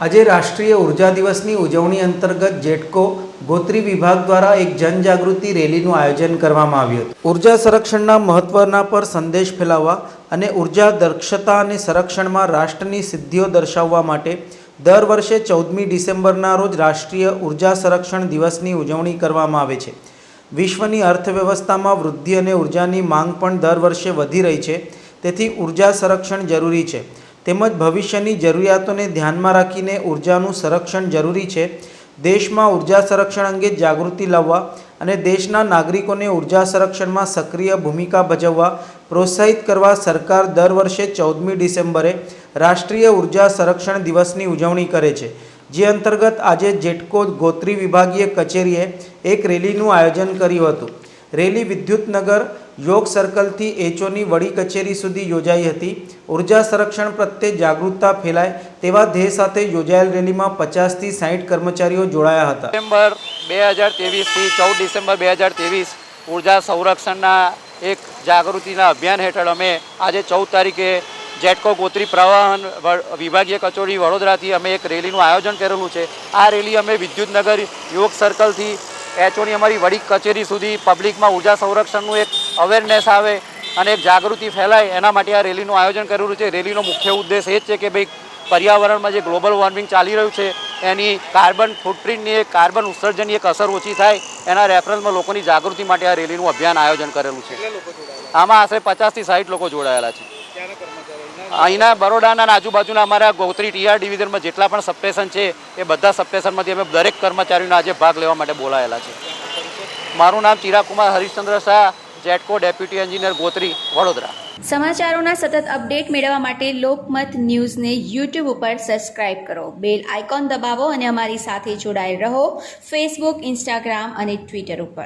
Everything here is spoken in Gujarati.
આજે રાષ્ટ્રીય ઊર્જા દિવસની ઉજવણી અંતર્ગત જેટકો ગોત્રી વિભાગ દ્વારા એક જનજાગૃતિ રેલીનું આયોજન કરવામાં આવ્યું હતું. ઊર્જા સંરક્ષણના મહત્વના પર સંદેશ ફેલાવવા અને ઊર્જા દક્ષતા અને સંરક્ષણમાં રાષ્ટ્રની સિદ્ધિઓ દર્શાવવા માટે દર વર્ષે ચૌદમી ડિસેમ્બરના રોજ રાષ્ટ્રીય ઊર્જા સંરક્ષણ દિવસની ઉજવણી કરવામાં આવે છે. વિશ્વની અર્થવ્યવસ્થામાં વૃદ્ધિ અને ઉર્જાની માંગ પણ દર વર્ષે વધી રહી છે. તેથી ઊર્જા સંરક્ષણ જરૂરી છે. તેમજ ભવિષ્યની જરૂરિયાતોને ધ્યાનમાં રાખીને ઉર્જાનું સંરક્ષણ જરૂરી છે. દેશમાં ઊર્જા સંરક્ષણ અંગે જાગૃતિ લાવવા અને દેશના નાગરિકોને ઊર્જા સંરક્ષણમાં સક્રિય ભૂમિકા ભજવવા પ્રોત્સાહિત કરવા સરકાર દર વર્ષે ચૌદમી ડિસેમ્બરે રાષ્ટ્રીય ઊર્જા સંરક્ષણ દિવસની ઉજવણી કરે છે. જે અંતર્ગત આજે જેટકો ગોત્રી વિભાગીય કચેરીએ એક રેલીનું આયોજન કર્યું હતું. રેલી વિદ્યુતનગર યોગ સર્કલથી એચઓની વડી કચેરી સુધી યોજાઈ હતી. ઊર્જા સંરક્ષણ પ્રત્યે જાગૃતતા ફેલાય તેવા ધ્યેય સાથે યોજાયેલ રેલીમાં પચાસથી સાઠ કર્મચારીઓ જોડાયા હતા. ડિસેમ્બર બે હજાર ત્રેવીસથી ચૌદ ડિસેમ્બર બે હજાર ત્રેવીસ ઊર્જા સંરક્ષણના એક જાગૃતિના અભિયાન હેઠળ અમે આજે ચૌદ તારીખે જેટકો ગોત્રી પ્રવાહન વિભાગીય કચોરી વડોદરાથી અમે એક રેલીનું આયોજન કરેલું છે. આ રેલી અમે વિદ્યુતનગર યોગ સર્કલથી એચઓની અમારી વડી કચેરી સુધી પબ્લિકમાં ઊર્જા સંરક્ષણનું એક અવેરનેસ આવે અને એક જાગૃતિ ફેલાય, એના માટે આ રેલીનું આયોજન કરેલું છે. રેલીનો મુખ્ય ઉદ્દેશ એ જ છે કે ભાઈ પર્યાવરણમાં જે ગ્લોબલ વોર્મિંગ ચાલી રહ્યું છે, એની કાર્બન ફૂટપ્રિન્ટની એક કાર્બન ઉત્સર્જનની એક અસર ઓછી થાય, એના રેફરન્સમાં લોકોની જાગૃતિ માટે આ રેલીનું અભિયાન આયોજન કરેલું છે. આમાં આશરે પચાસથી સાઠ લોકો જોડાયેલા છે. અહીંના બરોડાના આજુબાજુના અમારા ગોત્રી ટીઆર ડિવિઝનમાં જેટલા પણ સબસ્ટેશન છે, એ બધા સબસ્ટેશનમાંથી અમે દરેક કર્મચારીઓને આજે ભાગ લેવા માટે બોલાયેલા છે. મારું નામ ચિરાકુમાર હરિશ્ચંદ્ર શાહ, જેટકો ડેપ્યુટી એન્જિનિયર ગોત્રી, વડોદરા. સમાચારોના સતત અપડેટ મેળવવા માટે લોકમત ન્યૂઝને યુટ્યુબ ઉપર સબસ્ક્રાઇબ કરો. બેલ આઇકોન દબાવો અને અમારી સાથે જોડાયેલ રહો. ફેસબુક ઇન્સ્ટાગ્રામ અને ટ્વિટર ઉપર.